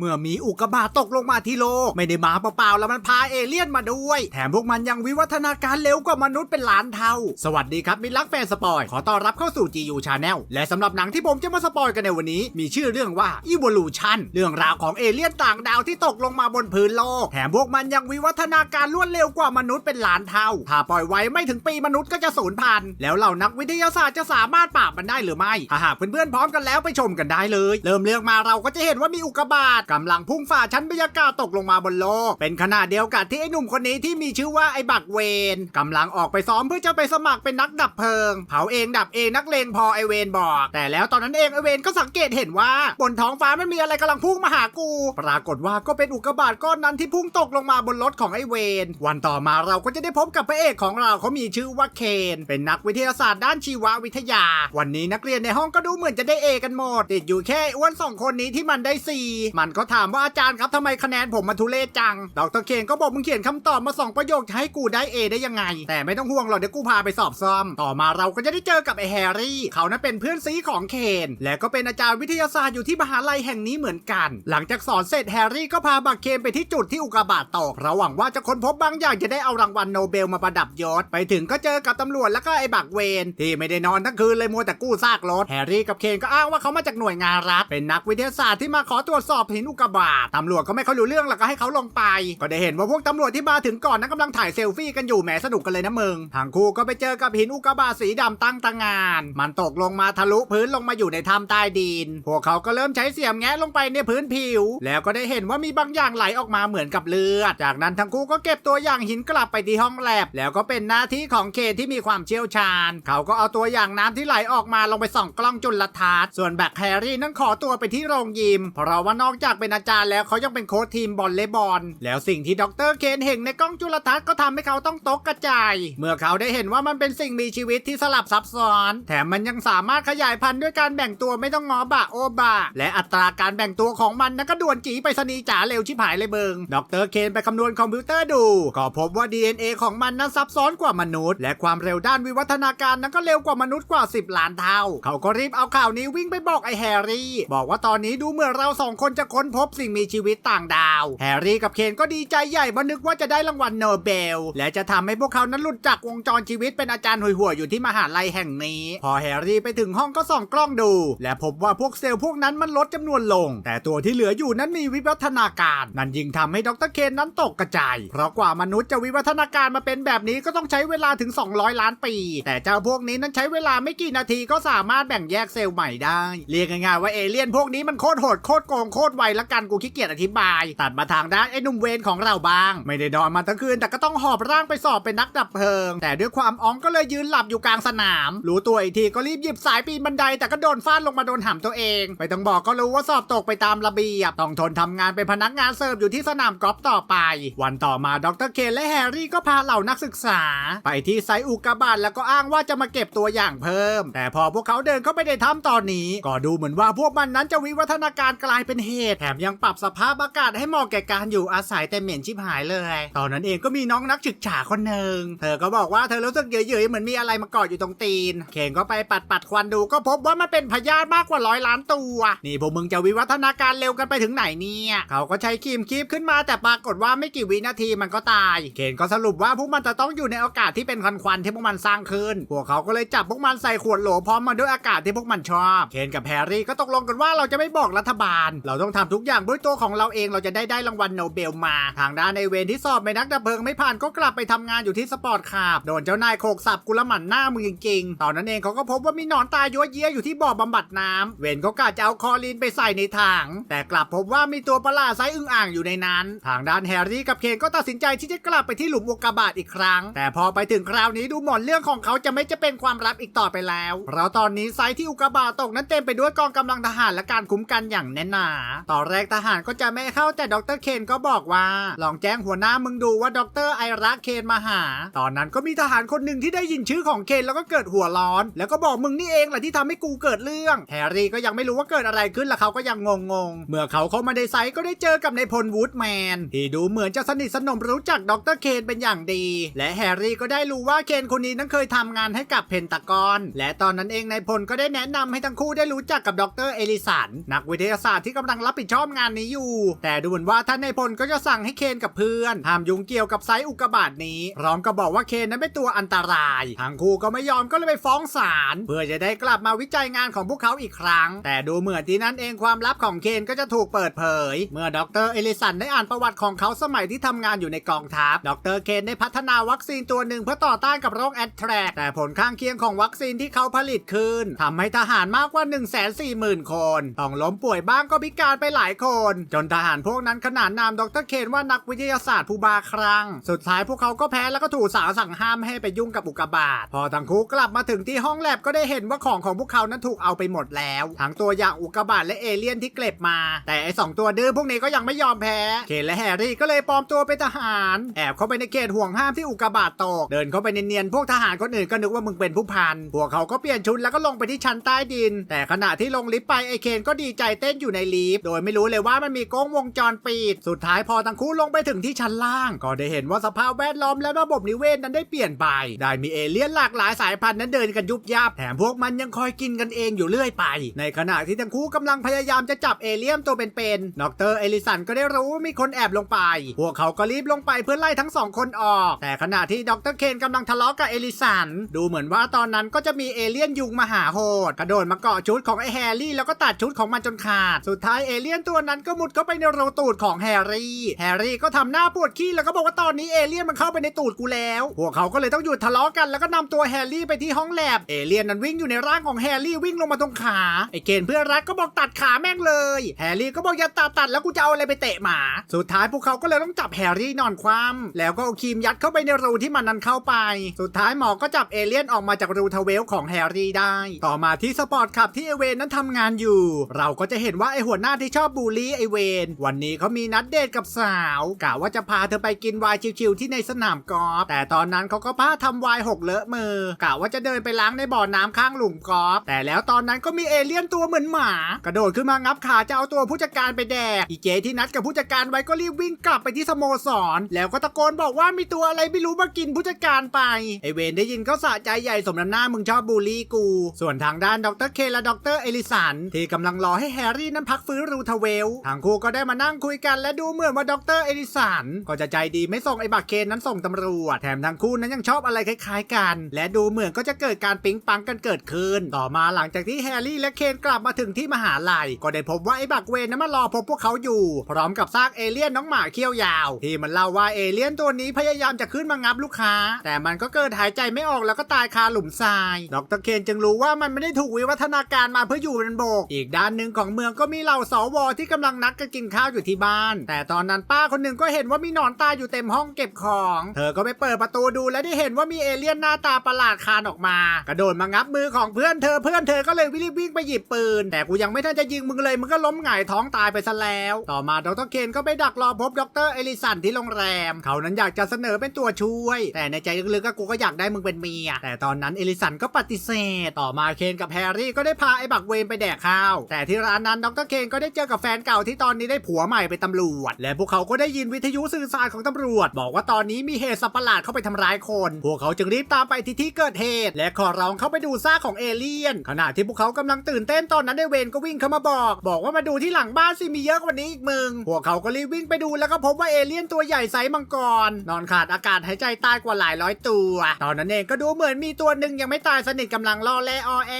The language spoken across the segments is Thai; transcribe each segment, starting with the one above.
เมื่อมีอุกกาบาตตกลงมาที่โลก ไม่ได้มาเปล่าๆแล้วมันพาเอเลี่ยนมาด้วย แถมพวกมันยังวิวัฒนาการเร็วกว่ามนุษย์เป็นล้านเท่า สวัสดีครับมิตรรักแฟนสปอยขอต้อนรับเข้าสู่ GU Channel และสำหรับหนังที่ผมจะมาสปอยกันในวันนี้ มีชื่อเรื่องว่า Evolution เรื่องราวของเอเลี่ยนต่างดาวที่ตกลงมาบนพื้นโลก แถมพวกมันยังวิวัฒนาการรวดเร็วกว่ามนุษย์เป็นล้านเท่า ถ้าปล่อยไว้ไม่ถึงปีมนุษย์ก็จะสูญพันธุ์แล้วเหล่านักวิทยาศาสตร์จะสามารถปราบมันได้หรือไม่ถ้าหากเพื่อนๆพร้อมกันแล้วไปชมกันได้เลย เริ่มเรื่องมาเราก็จะเห็นว่ามีอุกกาบาตกำลังพุ่งฝ่าชั้นบรรยากาศตกลงมาบนโลก เป็นขนาดเดียวกับที่ไอ้หนุ่มคนนี้ที่มีชื่อว่าไอ้บักเวนกำลังออกไปซ้อมเพื่อจะไปสมัครเป็นนักดับเพลิง เผาเองดับเองนักเลงพอไอเวนบอก แต่แล้วตอนนั้นเองไอเวนก็สังเกตเห็นว่าบนท้องฟ้ามันมีอะไรกำลังพุ่งมาหากู ปรากฏว่าก็เป็นอุกกาบาตก้อนนั้นที่พุ่งตกลงมาบนรถของไอเวนวันต่อมาเราก็จะได้พบกับพระเอกของเราเขามีชื่อว่าเคน เป็นนักวิทยาศาสตร์ด้านชีววิทยา วันนี้นักเรียนในห้องก็ดูเหมือนจะได้เอกันหมดติดอยู่แค่อ้วนสองคนนี้ที่มันได้สี่มันก็ถามว่าอาจารย์ครับทำไมคะแนนผมมันทุเรศจัง ดรเคนก็บอกมึงเขียนคำตอบมาสองประโยคจะให้กูได้เอได้ยังไง แต่ไม่ต้องห่วงหรอกเดี๋ยวกูพาไปสอบซ่อม ต่อมาเราก็จะได้เจอกับไอแฮร์รี่ เขานั้นเป็นเพื่อนซีของเคน และก็เป็นอาจารย์วิทยาศาสตร์อยู่ที่มหาลัยแห่งนี้เหมือนกัน หลังจากสอนเสร็จแฮร์รี่ก็พาบักเคนไปที่จุดที่อุกกาบาตตกเราหวังว่าจะค้นพบบางอย่างจะได้เอารางวัลโนเบลมาประดับยศ ไปถึงก็เจอกับตำรวจแล้วก็ไอ้บักเวนที่ไม่ได้นอนทั้งคืนเลยมัวแต่กู้ซากรถแฮร์รี่กับเคนก็อ้างว่าเขามาจากหน่วยงานรัฐเป็นนักวิทยาศาสตร์ที่มาขอตรวจสอบหินอุกกาบาตตำรวจก็ไม่ค่อยรู้เรื่องแล้วก็ให้เขาลงไป ก็ได้เห็นว่าพวกตำรวจที่มาถึงก่อนนั้นกำลังถ่ายเซลฟี่กันอยู่แหมสนุกกันเลยนะมึงทางคู่ก็ไปเจอกับหินอุกกาบาตสีดำตั้งตางาน มันตกลงมาทะลุพื้นลงมาอยู่ในถ้ำใต้ดิน พวกเขาก็เริ่มใช้เสียมแงะลงไปในพื้นผิว แล้วก็ได้เห็นว่ามีบางอย่างไหลออกมาเหมือนกับเลือด จากนั้นทั้งคู่ก็เก็บตัวอย่างหินกลับไปที่ห้องแลบ แล้วก็เป็นหน้าที่ของเคนที่มีความเชี่ยวชาญ เขาก็เอาตัวอย่างน้ำที่ไหลออกมาลงไปส่องกล้องจุลทรรศน์ส่วนแบคแฮร์รี่นั้นขอตัวไปที่โรงยิม เพราะว่านอกจากเป็นอาจารย์แล้วเขายังเป็นโค้ชทีมบอลเลย์บอล แล้วสิ่งที่ดรเคนเห็นในกล้องจุลทรรศน์ก็ทำให้เขาต้องตกกระจาย เมื่อเขาได้เห็นว่ามันเป็นสิ่งมีชีวิตที่สลับซับซ้อน แถมมันยังสามารถขยายพันธุ์ด้วยการแบ่งตัวไม่ต้องงอบะโอบะและอัตราการแบ่งตัวของมันนั้นก็ด่วนจีไปสนีจ๋าเร็วชิบหายเลยเบิง ดรเคนไปคำนวณคอมพิวเตอร์ดู ก็พบว่า DNA ของมันนั้นซับซ้อนกว่ามนุษย์ และความเร็วด้านวิวัฒนาการนั้นก็เร็วกว่ามนุษย์กว่า 10 ล้านเท่า เขาก็รีบเอาข่าวนี้วิ่งไปบอกไอแฮร์รี่ บอกว่าตอนนี้ดูเหมือนเราสองคนจะค้นพบสิ่งมีชีวิตต่างดาว แฮร์รี่กับเคนก็ดีใจใหญ่เพรานึกว่าจะได้รางวัลโนเบล และจะทำให้พวกเขานั้นหลุดจากวงจรชีวิตเป็นอาจารย์ห่วยๆอยู่ที่มหาลัยแห่งนี้ พอแฮร์รี่ไปถึงห้องก็ส่องกล้องดู และพบว่าพวกเซลล์พวกนั้นมันลดจำนวนลง แต่ตัวที่เหลืออยู่นั้นมีวิวัฒนาการ นั่นยิ่งทำให้ดรเคนนั้นตกกระจาย เพราะกว่ามนุษย์จะวิวัฒนาการมาเป็นแบบนี้ก็ต้องใช้เวลาถึง 200 ล้านปี แต่เจ้าพวกนี้นั้นใช้เวลาไม่กี่นาทีก็สามารถแบ่งแยกเซลล์ใหม่ได้ เรียกง่ายๆว่าเอเลี่ยนพวกนี้มันโคตรโหดโคตรโกงโคตรไวละกันกูขี้เกียจอธิบาย ตัดมาทางด้านไอ้หนุ่มเวนของเราบ้าง ไม่ได้นอนมาทั้งคืน แต่ก็ต้องหอบร่างไปสอบเป็นนักดับเพลิง แต่ด้วยความอ้องก็เลยยืนหลับอยู่กลางสนาม รู้ตัวอีกทีก็รีบหยิบสายปีนบันได แต่ก็โดนฟาดลงมาโดนหำตัวเองไม่ต้องบอกก็รู้ว่าสอบตกไปตามระเบียบต้องทนทำงานเป็นพนักงานเสิร์ฟอยู่ที่สนามกอล์ฟต่อไป วันต่อมาดรเคนและแฮร์รี่ก็พาเหล่านักศึกษา ไปที่ไซอุกกาบาตแล้วก็อ้างว่าจะมาเก็บตัวอย่างเพิ่ม แต่พอพวกเขาเดินเข้าไปในถ้ำตอนนี้ ก็ดูเหมือนว่าพวกมันนั้นจะวิวัฒนาการกลายเป็นเหตุแถมยังปรับสภาพอากาศให้เหมาะแก่การอยู่อาศัยแต่เหม็นชิบหายเลย ตอนนั้นเองก็มีน้องนักศึกษาคนหนึ่งเธอก็บอกว่าเธอรู้สึกเยอยๆเหมือนมีอะไรมาเกาะอยู่ตรงตีน เคนก็ไปปัดปัดควันดูก็พบว่ามันเป็นพยาธิมากกว่าร้อยล้านตัว นี่พวกมึงจะวิวัฒนาการเร็วกันไปถึงไหนเนี่ยเขาก็ใช้ครีมคีบขึ้นมาแต่ปรากฏว่าไม่กี่วินาทีมันก็ตาย เคนก็สรุปว่าพวกมันจะต้องอยู่ในอากาศที่เป็นควันๆที่พวกมันสร้างขึ้น พวกเขาก็เลยจับพวกมันใส่ขวดโหลพร้อมมาด้วยอากาศที่พวกมันชอบ เคนกับแฮร์รี่ก็ตกลงกันว่าเราจะไม่บอกรัฐบาล เราต้องทำทุกอย่างด้วยตัวของเราเองเราจะได้ได้รางวัลโนเบลมา ทางด้านในเวรที่สอบไม่นักดับเพลิงไม่ผ่านก็กลับไปทำงานอยู่ที่สปอร์ตคาบโดนเจ้านายโขกสับกุลหมันหน้ามึงจริงๆ ตอนนั้นเองเขาก็พบว่ามีหนอนตายยัวเยียอยู่ที่บ่อบำบัดน้ำเวนเขากะจะเอาคอรีนไปใส่ในถังแต่กลับพบว่ามีตัวประหลาดไซอึ่งอ่างอยู่ในนั้น ทางด้านแฮร์รี่กับเคนก็ตัดสินใจที่จะกลับไปที่หลุมอุกกาบาตอีกครั้ง แต่พอไปถึงคราวนี้ดูหมอนเรื่องของเขาจะไม่จะเป็นความลับอีกต่อไปแล้วเพราะตอนนี้ไซที่อุกกาบาตตกนั้นเต็มไปด้วยกองกำลังทหารและการคุ้มกันอย่างแน่นหนาตอนแรกทหารก็จะไม่เข้าแต่ดรเคนก็บอกว่า ลองแจ้งหัวหน้ามึงดูว่าดรไอรักเคนมาหา ตอนนั้นก็มีทหารคนหนึ่งที่ได้ยินชื่อของเคนแล้วก็เกิดหัวร้อน แล้วก็บอกมึงนี่เองแหละที่ทำให้กูเกิดเรื่องแฮร์รี่ก็ยังไม่รู้ว่าเกิดอะไรขึ้นและเขาก็ยังงงๆเมื่อเขาเข้ามาในไซต์ก็ได้เจอกับนายพลวูดแมนที่ดูเหมือนจะสนิทสนมรู้จักดรเคนเป็นอย่างดี และแฮร์รี่ก็ได้รู้ว่าเคนคนนี้นั้นเคยทำงานให้กับเพนตากอนและตอนนั้นเองนายพลก็ได้แนะนำให้ทั้งคู่ได้รู้จักกับดรเอลิสันนักวิทยาศาสตร์ที่กำลังรับผิดดชอบงานนี้อยู่ แต่ดูเหมือนว่าท่านในพลก็จะสั่งให้เคนกับเพื่อนห้ามยุ่งเกี่ยวกับไซอุกบาตนี้ พร้อมกับบอกว่าเคนนั้นเป็นตัวอันตราย ทั้งคู่ก็ไม่ยอมก็เลยไปฟ้องศาลเพื่อจะได้กลับมาวิจัยงานของพวกเขาอีกครั้ง แต่ดูเหมือนที่นั่นเองความลับของเคนก็จะถูกเปิดเผย เมื่อดรเอลิสันได้อ่านประวัติของเขาสมัยที่ทำงานอยู่ในกองทัพ ดรเคนได้พัฒนาวัคซีนตัวหนึ่งเพื่อต่อต้านกับโรคแอดแทรกแต่ผลข้างเคียงของวัคซีนที่เขาผลิตขึ้นทำให้ทหารมากกว่า 1 4 0 0 0 0 คนต้องล้มป่วยบ้างก็พิการไปหลายคน จนทหารพวกนั้นขนานนามดรเคนว่านักวิทยาศาสตร์ผู้บาครัง สุดท้ายพวกเขาก็แพ้แล้วก็ถูกสาวสั่งห้ามให้ไปยุ่งกับอุกกาบาตพอทั้งคู่กลับมาถึงที่ห้องแลบก็ได้เห็นว่าของของพวกเขานั้นถูกเอาไปหมดแล้ว ทั้งตัวอย่างอุกกาบาตและเอเลี่ยนที่เก็บมา แต่ไอสองตัวดื้อพวกนี้ก็ยังไม่ยอมแพ้ เคนและแฮร์รี่ก็เลยปลอมตัวเป็นทหาร แอบเข้าไปในเขตห่วงห้ามที่อุกกาบาตตก เดินเข้าไปเนียนๆพวกทหารคนอื่นก็นึกว่ามึงเป็นผู้พัน พวกเขาก็เปลี่ยนชุดแล้วก็ลงไปที่ชั้นใต้ดิน แต่ขณะที่ลงลิฟต์ไปไอเคนก็ดีใจเต้นอยู่ในลิฟต์โดยไม่รู้เลยว่ามันมีกล้องวงจรปิด สุดท้ายพอทั้งคู่ลงไปถึงที่ชั้นล่าง ก็ได้เห็นว่าสภาพแวดล้อมและระบบนิเวศนั้นได้เปลี่ยนไป ได้มีเอเลี่ยนหลากหลายสายพันธุ์นั้นเดินกันยุบยับ แถมพวกมันยังคอยกินกันเองอยู่เรื่อยไป ในขณะที่ทั้งคู่กำลังพยายามจะจับเอเลี่ยนตัวเป็นๆ ดรเอลิสันก็ได้รู้ว่ามีคนแอบลงไป พวกเขาก็รีบลงไปเพื่อไล่ทั้งสองคนออก แต่ขณะที่ดรเคนกำลังทะเลาะกับเอลิสัน ดูเหมือนว่าตอนนั้นก็จะมีเอเลี่ยนยุงมาหาโหด กระโดดมาเกาะชุดของไอแฮร์รี่แล้วก็ตัดชุดของมันจนขาด สุดท้ายเอเลี่ยนตัวนั้นก็มุดเข้าไปในรูตูดของแฮร์รี่ แฮร์รี่ก็ทำหน้าปวดขี้แล้วก็บอกว่าตอนนี้เอเลี่ยนมันเข้าไปในตูดกูแล้ว พวกเขาก็เลยต้องหยุดทะเลาะกันแล้วก็นำตัวแฮร์รี่ไปที่ห้องแลบ เอเลี่ยนนั้นวิ่งอยู่ในร่างของแฮร์รี่วิ่งลงมาตรงขา ไอเคนเพื่อนรักก็บอกตัดขาแม่งเลย แฮร์รี่ก็บอกอย่าตัดตัดแล้วกูจะเอาอะไรไปเตะหมา สุดท้ายพวกเขาก็เลยต้องจับแฮร์รี่นอนคว่ำแล้วก็เอาครีมยัดเข้าไปในรูที่มันนั้นเข้าไป สุดท้ายหมอก็จับเอเลี่ยนออกมาจากรูทเวลของแฮร์รี่ได้ ต่อมาที่สปอร์ตคลับที่เอเวนนั้นทำงานอยู่ เราก็จะเห็นว่าไอหัวหน้าที่ชอบบูลลี่ไอเวนวันนี้เขามีนัดเดทกับสาวกะว่าจะพาเธอไปกินวน์ชิวๆที่ในสนามกอล์ฟแต่ตอนนั้นเขาก็พาทำวน์หกเลอะมือกะว่าจะเดินไปล้างในบ่อน้ำข้างหลุมกอล์ฟแต่แล้วตอนนั้นก็มีเอเลี่ยนตัวเหมือนหมา กระโดดขึ้นมางับขาจะเอาตัวผู้จัดการไปแดกอีเจที่นัดกับผู้จัดการไว้ก็รีบวิ่งกลับไปที่สโมสร แล้วก็ตะโกนบอกว่ามีตัวอะไรไม่รู้มากินผู้จัดการไปไอเวนได้ยินก็สะใจใหญ่สมน้ำหน้ามึงชอบบูลลี่กู ส่วนทางด้านดรเคและดรเอลิสันที่กำลังรอให้แฮร์รี่นั้นพักฟื้นรูทเวลทางครูก็ได้มานั่งคุยกันและดูเหมือนว่าดรเอลิสันก็จะใจดีไม่ส่งไอ้บักเคนนั้นส่งตำรวจ แถมทั้งคู่นั้นยังชอบอะไรคล้าย ๆ กัน และดูเหมือนก็จะเกิดการปิ๊งปังกันเกิดขึ้น ต่อมาหลังจากที่แฮร์รี่และเคนกลับมาถึงที่มหาลัย ก็ได้พบว่าไอ้บักเวนนั้นมารอพบพวกเขาอยู่ พร้อมกับซากเอเลี่ยนน้องหมาเขี้ยวยาว ที่มันเล่าว่าเอเลี่ยนตัวนี้พยายามจะขึ้นมางับลูกค้า แต่มันก็เกิดหายใจไม่ออกแล้วก็ตายคาหลุมทราย ดรเคนจึงรู้ว่ามันไม่ได้ถูกวิวัฒนาการมาเพื่ออยู่บนบก อีกด้านหนึ่งของเมืองก็มีเหล่าสวที่กำลังนัดกันกินข้าวอยู่ที่บ้าน แต่ตอนนั้นป้าคนหนึ่งก็เห็นว่ามีหนอนตายอยู่เต็มห้องเก็บของ เธอก็ไปเปิดประตูดูและได้เห็นว่ามีเอเลี่ยนหน้าตาประหลาดคานออกมา กระโดดมางับมือของเพื่อนเธอเพื่อนเธอก็เลยรีบวิ่งไปหยิบปืน แต่กูยังไม่ทันจะยิงมึงเลยมึงก็ล้มหงายท้องตายไปซะแล้ว ต่อมาดรเคนก็ไปดักรอพบดรเอลิสันที่โรงแรม เขานั้นอยากจะเสนอเป็นตัวช่วย แต่ในใจลึกๆก็กูก็อยากได้มึงเป็นเมีย แต่ตอนนั้นเอลิสันก็ปฏิเสธ ต่อมาเคนกับแฮร์รี่ก็ได้พาไอ้บักเวนไปแดกข้าว แต่ที่ร้านนั้นดรเคนก็ได้เจอกับแฟนเก่าที่ตอนนี้ได้ผัวใหม่เป็นตำรวจ และพวกเขาก็ได้ยินวิทยุสื่อสารของตำรวจ บอกว่าตอนนี้มีเหตุสัตว์ประหลาดเข้าไปทำร้ายคน พวกเขาจึงรีบตามไปที่ที่เกิดเหตุ และขอร้องเข้าไปดูซากของเอเลี่ยน ขณะที่พวกเขากำลังตื่นเต้นตอนนั้นไอ้เวนก็วิ่งเข้ามาบอก บอกว่ามาดูที่หลังบ้านสิมีเยอะกว่านี้อีกมึง พวกเขาก็รีบวิ่งไปดูแล้วก็พบว่าเอเลี่ยนตัวใหญ่ไซส์มังกร นอนขาดอากาศหายใจตายกว่าหลายร้อยตัว ตอนนั้นเองก็ดูเหมือนมีตัวหนึ่งยังไม่ตายสนิทกำลังล่อแร่ออแอ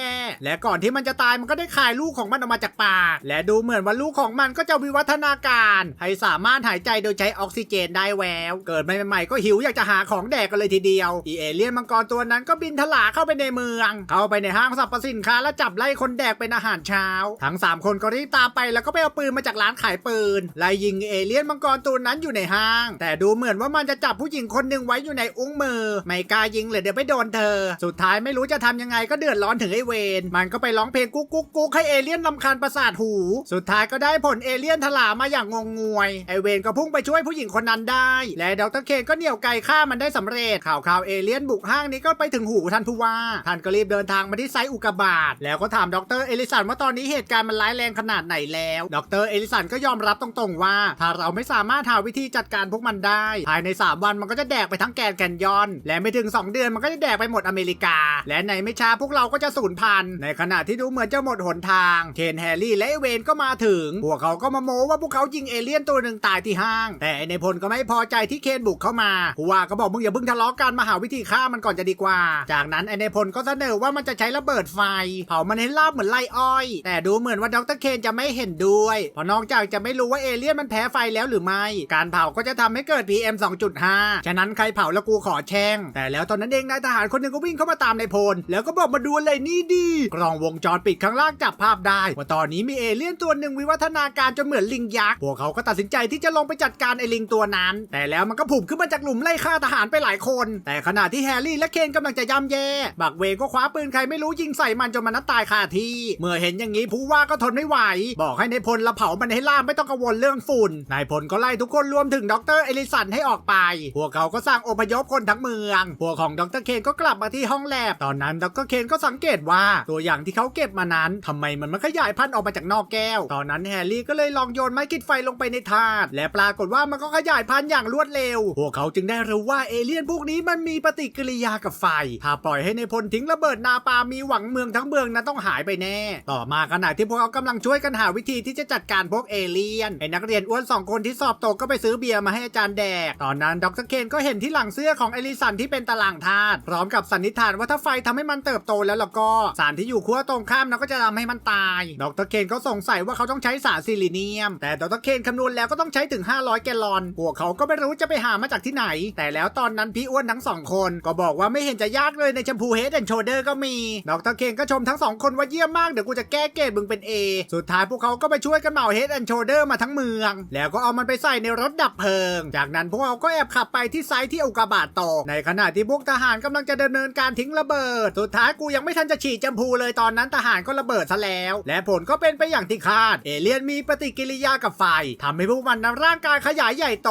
และก่อนที่มันจะตายมันก็ได้คายลูกของมันออกมาจากปากและดูเหมือนว่าลูกของมันก็จะวิวัฒนาการให้สามารถหายใจโดยใช้ออกซิเจนได้แวว เกิดใหม่ๆก็หิวอยากจะหาของแดกกันเลยทีเดียวอีเอเลี่ยนมังกรตัวนั้นก็บินทลาเข้าไปในเมือง เข้าไปในห้างสรรพสินค้าแล้วจับไล่คนแดกเป็นอาหารเช้า ทั้ง 3 คนก็รีบตามไปแล้วก็ไปเอาปืนมาจากร้านขายปืนไล่ยิงเอเลี่ยนมังกรตัวนั้นอยู่ในห้าง แต่ดูเหมือนว่ามันจะจับผู้หญิงคนหนึ่งไว้อยู่ในอุ้งมือ ไม่กล้ายิงเลยเดี๋ยวไปโดนเธอ สุดท้ายไม่รู้จะทำยังไงก็เดือดร้อนถึงไอเวนมันก็ไปร้องเพลงกุ๊กกุ๊กกุ๊กให้เอเลี่ยนลำคาญประสาทหู สุดท้ายก็ได้ผลเอเลี่ยนถลามาอย่างงงงวย ไอเวนก็พุ่งไปช่วยผู้หญิงคนนั้นได้ และดรเคนก็เหนี่ยวไกฆ่ามันได้สำเร็จ ข่าวข่าวเอเลี่ยนบุกห้างนี้ก็ไปถึงหูท่านผู้ว่า ท่านก็รีบเดินทางมาที่ไซอุกกาบาตแล้วก็ถามดรเอลิสันว่าตอนนี้เหตุการณ์มันร้ายแรงขนาดไหนแล้ว ดรเอลิสันก็ยอมรับตรงๆว่า ถ้าเราไม่สามารถหาวิธีจัดการพวกมันได้ ภายใน 3 วันมันก็จะแดกไปทั้งแกนแคนยอน และไม่ถึง 2 เดือนมันก็จะแดกไปหมดอเมริกา และในไม่ช้าพวกเราก็จะสูญพันธุ์ในขณะที่ดูเหมือนจะหมดหนทาง เคนแฮร์รี่และเอเวนก็มาถึงถึง พวกเขาก็มาโม้ว่าพวกเขายิงเอเลี่ยนตัวหนึ่งตายที่ห้าง แต่ไอ้ในพลก็ไม่พอใจที่เคนบุกเข้ามาผู้ว่าก็บอกมึงอย่าเพิ่งทะเลาะกันมาหาวิธีฆ่ามันก่อนจะดีกว่า จากนั้นไอในพลก็เสนอว่ามันจะใช้ระเบิดไฟ เผามันให้ลาบเหมือนไลอ้อย แต่ดูเหมือนว่าดรเคนจะไม่เห็นด้วยเพราะนอกจากจะไม่รู้ว่าเอเลี่ยนมันแพ้ไฟแล้วหรือไม่ การเผาก็จะทำให้เกิด PM 2.5 ฉะนั้นใครเผาแล้วกูขอแช่ง แต่แล้วตอนนั้นเองนายทหารคนหนึ่งก็วิ่งเข้ามาตามในพล แล้วก็บอกมาดูอะไรนี่ดี กล้องวงจรปิดข้างล่างจับภาพได้ว่าตอนนี้มีเอเลี่ยนตัวหนึ่งวิวัฒนาการจนเหมือนลิงยักษ์ พวกเขาก็ตัดสินใจที่จะลงไปจัดการไอ้ลิงตัวนั้น แต่แล้วมันก็ผุบขึ้นมาจากหลุมไล่ฆ่าทหารไปหลายคน แต่ขณะที่แฮร์รี่และเคนกำลังจะย่ำแย่ บักเวก็คว้าปืนใครไม่รู้ยิงใส่มันจนมันนั้นตายคาที่ เมื่อเห็นอย่างนี้ผู้ว่าก็ทนไม่ไหว บอกให้ในายพลละเผามันให้ล่ามไม่ต้องกังวลเรื่องฝุ่น นายพลก็ไล่ทุกคนรวมถึงดรเอลิสันให้ออกไป พวกเขาก็สร้างอพยพคนทั้งเมือง พวกของดรเคนก็กลับมาที่ห้องแลบ ตอนนั้นดรเคนก็สังเกตว่าตัวอย่างที่เขาเก็บมานั้นทำไมมันไม่ขยายพันธุ์ออกมาจากนอกแก้ว ตอนนั้นแฮร์รี่ก็เลยลองโยนไม้กิดไฟลงไปในถาด และปรากฏว่ามันก็ขยายพันธุ์อย่างรวดเร็ว พวกเขาจึงได้รู้ว่าเอเลี่ยนพวกนี้มันมีปฏิกิริยากับไฟ ถ้าปล่อยให้ในพลทิ้งระเบิดนาปามีหวังเมืองทั้งเมืองนั้นต้องหายไปแน่ ต่อมาขณะที่พวกเขากำลังช่วยกันหาวิธีที่จะจัดการพวกเอเลี่ยนไอ้นักเรียนอ้วนสองคนที่สอบตกก็ไปซื้อเบียร์มาให้อาจารย์แดก ตอนนั้นดรเคนก็เห็นที่หลังเสื้อของเอลิสันที่เป็นตารางธาตุพร้อมกับสันนิษฐานว่าถ้าไฟทำให้มันเติบโตแล้วแล้วก็สารที่อยู่ขั้วตรงข้ามนั้นก็จะทำให้มันตาย ดรเคนก็สงสัยว่าเขาต้ององใช้สารซิลิเนียม แต่ดรเคนคำนวณแล้วก็ต้องใช้ถึง 500 แกลลอน พวกเขาก็ไม่รู้จะไปหามาจากที่ไหน แต่แล้วตอนนั้นพี่อ้วนทั้งสองคนก็บอกว่าไม่เห็นจะยากเลยในแชมพูเฮดแอนด์โชเดอร์ก็มีดรเคนก็ชมทั้งสองคนว่าเยี่ยมมาก เดี๋ยวกูจะแก้เกรดมึงเป็น A สุดท้ายพวกเขาก็ไปช่วยกันเหมาเฮดแอนด์โชเดอร์มาทั้งเมือง แล้วก็เอามันไปใส่ในรถดับเพลิง จากนั้นพวกเขาก็แอบขับไปที่ไซต์ที่อุกาบาตตกในขณะที่พวกทหารกำลังจะดำเนินการทิ้งระเบิด สุดท้ายกูยังไม่ทันจะฉีดแชมพูเลยตอนนั้นทหารก็ระเบิดซะแล้ว และผลก็เป็นไปอย่างที่คาดเอเลี่ยนมีปฏิกิริยากับไฟทำให้พวกมันนั้นร่างกายขยายใหญ่โต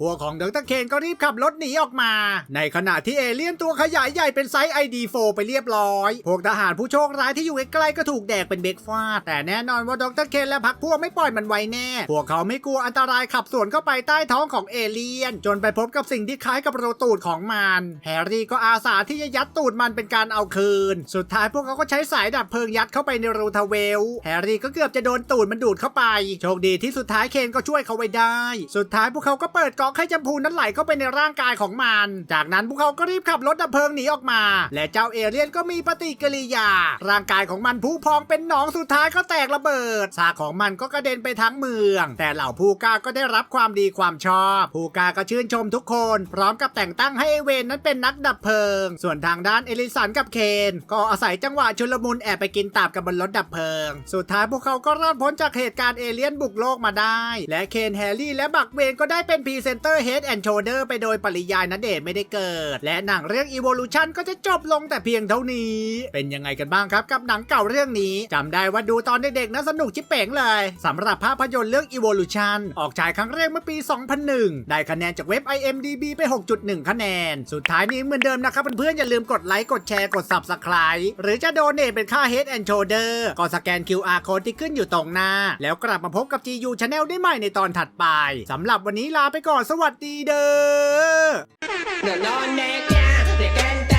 พวกของดรเคนก็รีบขับรถหนีออกมา ในขณะที่เอเลี่ยนตัวขยายใหญ่เป็นไซส์ ID4 ไปเรียบร้อย พวกทหารผู้โชคร้ายที่อยู่ใกล้ๆก็ถูกแดกเป็นเบรกฟาแต่แน่นอนว่าดรเคนและพักพวกไม่ปล่อยมันไว้แน่ พวกเขาไม่กลัวอันตรายขับสวนเข้าไปใต้ท้องของเอเลี่ยน จนไปพบกับสิ่งที่คล้ายกับรูตูดของมัน แฮร์รี่ก็อาสาที่จะยัดตูดมันเป็นการเอาคืน สุดท้ายพวกเขาก็ใช้สายดับเพลิงยัดเข้าไปในรูทเวล แฮร์รี่ก็เกือบจะโดนตูดมันดูดเข้าไป โชคดีที่สุดท้ายเคนก็ช่วยเขาไว้ได้ สุดท้ายพวกเขาก็เปิดก๊อกให้จำพูนั้นไหลเข้าไปในร่างกายของมัน จากนั้นพวกเขาก็รีบขับรถดับเพลิงหนีออกมา และเจ้าเอเลี่ยนก็มีปฏิกิริยา ร่างกายของมันพุพองเป็นหนองสุดท้ายก็แตกระเบิดซากของมันก็กระเด็นไปทั้งเมือง แต่เหล่าผู้กล้าก็ได้รับความดีความชอบผู้กล้าก็ชื่นชมทุกคน พร้อมกับแต่งตั้งให้เอเวนนั้นเป็นนักดับเพลิง ส่วนทางด้านเอลิสันกับเคน ก็อาศัยจังหวะชุลมุนแอบไปกินตับกับบนรถดับเพลิง สุดท้ายพวกเขาก็รอดพ้นจากากเหตุการณ์เอเลี่ยนบุกโลกมาได้ และเคนแฮร์รี่และบักเวนก็ได้เป็นพรีเซนเตอร์เฮดแอนด์โชเดอร์ไปโดยปริยายนะเดชไม่ได้เกิด และหนังเรื่อง Evolution ก็จะจบลงแต่เพียงเท่านี้ เป็นยังไงกันบ้างครับกับหนังเก่าเรื่องนี้จำได้ว่าดูตอนเด็กๆนะสนุกชิบเป๋งเลยสำหรับภาพยนตร์เรื่อง Evolution ออกฉายครั้งแรกเมื่อปี 2001 ได้คะแนนจากเว็บ IMDB ไป 6.1 คะแนน สุดท้ายนี้เหมือนเดิมนะครับเพื่อนๆอย่าลืมกดไลค์กดแชร์กด Subscribe หรือจะโดเนทเป็นค่า Head and Shoulder ก็สแกน QR Code ที่ขึ้นอยู่ตรงหน้าแล้วกลับมาพบกับ GU Channel ได้ใหม่ในตอนถัดไปสำหรับวันนี้ลาไปก่อนสวัสดีเด้อ